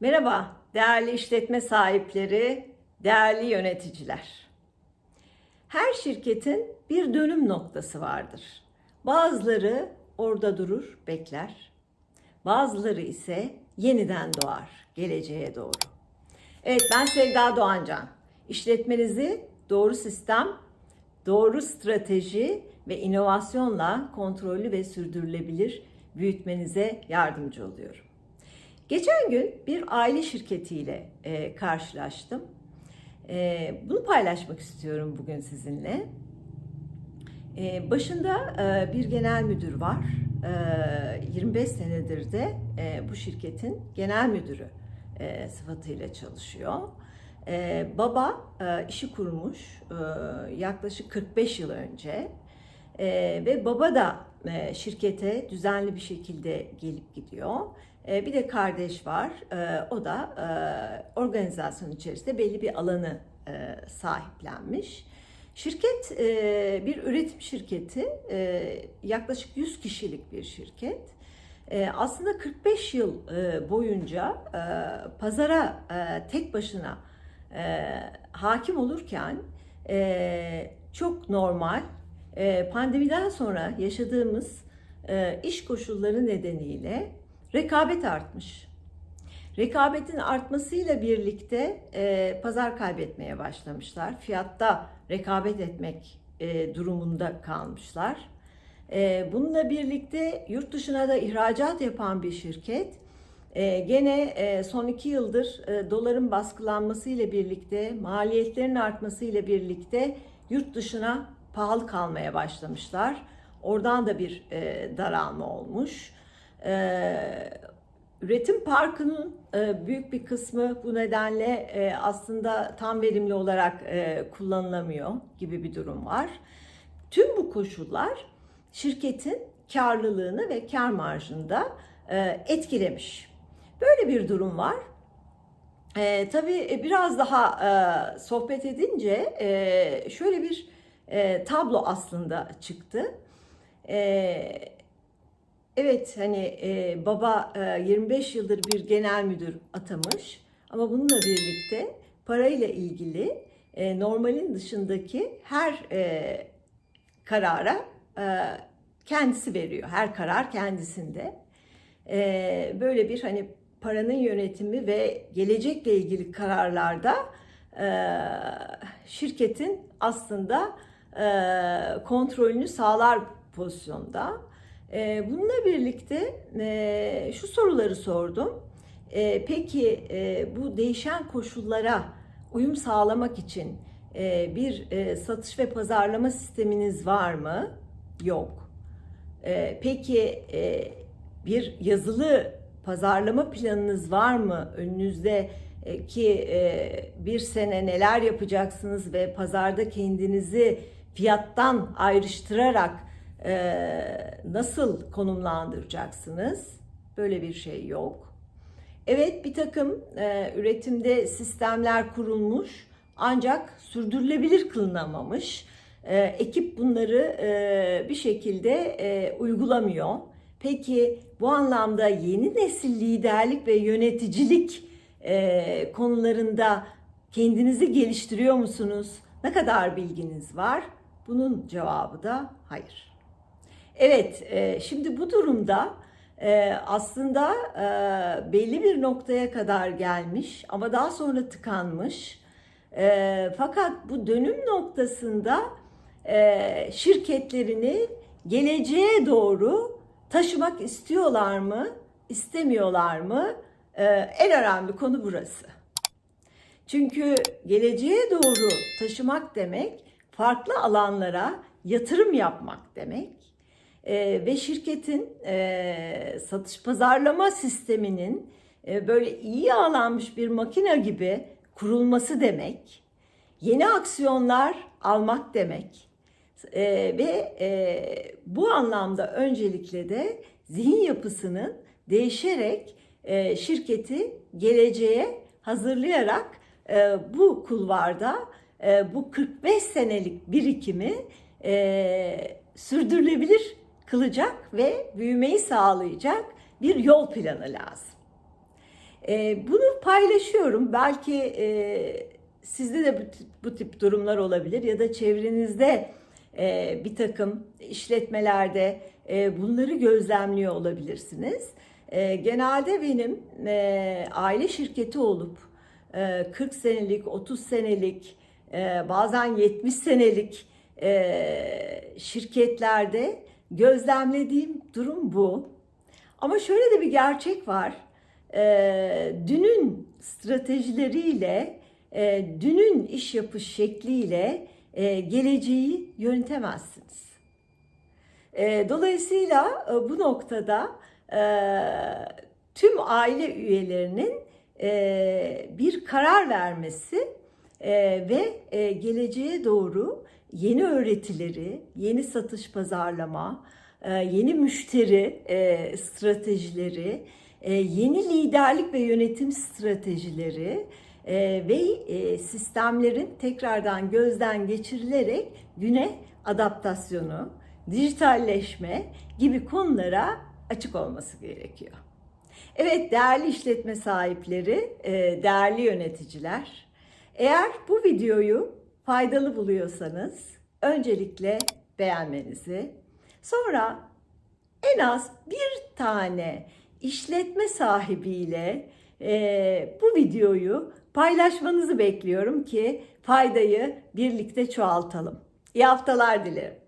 Merhaba değerli işletme sahipleri, değerli yöneticiler. Her şirketin bir dönüm noktası vardır. Bazıları orada durur, bekler. Bazıları ise yeniden doğar, geleceğe doğru. Evet ben Sevda Doğancan. İşletmenizi doğru sistem, doğru strateji ve inovasyonla kontrollü ve sürdürülebilir büyütmenize yardımcı oluyorum. Geçen gün bir aile şirketiyle e, karşılaştım. E, bunu paylaşmak istiyorum bugün sizinle. E, başında e, bir genel müdür var. E, 25 senedir de e, bu şirketin genel müdürü e, sıfatıyla çalışıyor. E, baba e, işi kurmuş e, yaklaşık 45 yıl önce. E, ve baba da e, şirkete düzenli bir şekilde gelip gidiyor. E, bir de kardeş var. E, o da e, organizasyon içerisinde belli bir alanı e, sahiplenmiş. Şirket e, bir üretim şirketi, yaklaşık 100 kişilik bir şirket. Aslında 45 yıl boyunca pazara tek başına hakim olurken çok normal pandemiden sonra yaşadığımız iş koşulları nedeniyle rekabet artmış. Rekabetin artmasıyla birlikte e, pazar kaybetmeye başlamışlar. Fiyatta rekabet etmek e, durumunda kalmışlar. E, bununla birlikte yurt dışına da ihracat yapan bir şirket e, gene e, son iki yıldır e, doların baskılanmasıyla birlikte, maliyetlerin artmasıyla birlikte yurt dışına pahalı kalmaya başlamışlar. Oradan da bir e, daralma olmuş. E, üretim parkının e, büyük bir kısmı bu nedenle e, aslında tam verimli olarak e, kullanılamıyor gibi bir durum var. Tüm bu koşullar şirketin karlılığını ve kar marjını da etkilemiş. Böyle bir durum var. E, tabii biraz daha e, sohbet edince e, şöyle bir e, tablo aslında çıktı. E, evet hani e, baba e, 25 yıldır bir genel müdür atamış ama bununla birlikte parayla ilgili e, normalin dışındaki her e, karara e, kendisi veriyor. Her karar kendisinde. E, böyle bir hani paranın yönetimi ve gelecekle ilgili kararlarda e, şirketin aslında e, kontrolünü sağlar pozisyonda. E, bununla birlikte e, şu soruları sordum. E, peki e, bu değişen koşullara uyum sağlamak için e, bir e, satış ve pazarlama sisteminiz var mı? Yok. E, peki e, bir yazılı pazarlama planınız var mı? Önünüzde e, ki e, bir sene neler yapacaksınız ve pazarda kendinizi fiyattan ayrıştırarak e, nasıl konumlandıracaksınız? Böyle bir şey yok. Evet bir takım e, üretimde sistemler kurulmuş ancak sürdürülebilir kılınamamış. E, ekip bunları e, bir şekilde e, uygulamıyor. Peki bu anlamda yeni nesil liderlik ve yöneticilik e, konularında kendinizi geliştiriyor musunuz? Ne kadar bilginiz var? Bunun cevabı da hayır. Evet, e, şimdi bu durumda e, aslında e, belli bir noktaya kadar gelmiş ama daha sonra tıkanmış. E, fakat bu dönüm noktasında e, şirketlerini geleceğe doğru taşımak istiyorlar mı, istemiyorlar mı? E, en önemli konu burası. Çünkü geleceğe doğru taşımak demek farklı alanlara yatırım yapmak demek. E, ve şirketin e, satış pazarlama sisteminin e, böyle iyi yağlanmış bir makine gibi kurulması demek. Yeni aksiyonlar almak demek. E, ve e, bu anlamda öncelikle de zihin yapısının değişerek e, şirketi geleceğe hazırlayarak e, bu kulvarda e, bu 45 senelik birikimi e, sürdürülebilir kılacak ve büyümeyi sağlayacak bir yol planı lazım. E, bunu paylaşıyorum. Belki e, sizde de bu tip, bu tip durumlar olabilir ya da çevrenizde e, bir takım işletmelerde e, bunları gözlemliyor olabilirsiniz. E, genelde benim e, aile şirketi olup e, 40 senelik, 30 senelik, e, bazen 70 senelik e, şirketlerde gözlemlediğim durum bu. Ama şöyle de bir gerçek var. E, dünün stratejileriyle, e, dünün iş yapış şekliyle e, geleceği yönetemezsiniz. E, dolayısıyla e, bu noktada e, tüm aile üyelerinin e, bir karar vermesi e, ve e, geleceğe doğru yeni öğretileri, yeni satış pazarlama, e, yeni müşteri e, stratejileri, e, yeni liderlik ve yönetim stratejileri e, ve e, sistemlerin tekrardan gözden geçirilerek güne adaptasyonu, dijitalleşme gibi konulara açık olması gerekiyor. Evet değerli işletme sahipleri, e, değerli yöneticiler, eğer bu videoyu faydalı buluyorsanız öncelikle beğenmenizi, sonra en az bir tane işletme sahibiyle e, bu videoyu paylaşmanızı bekliyorum ki faydayı birlikte çoğaltalım. İyi haftalar dilerim.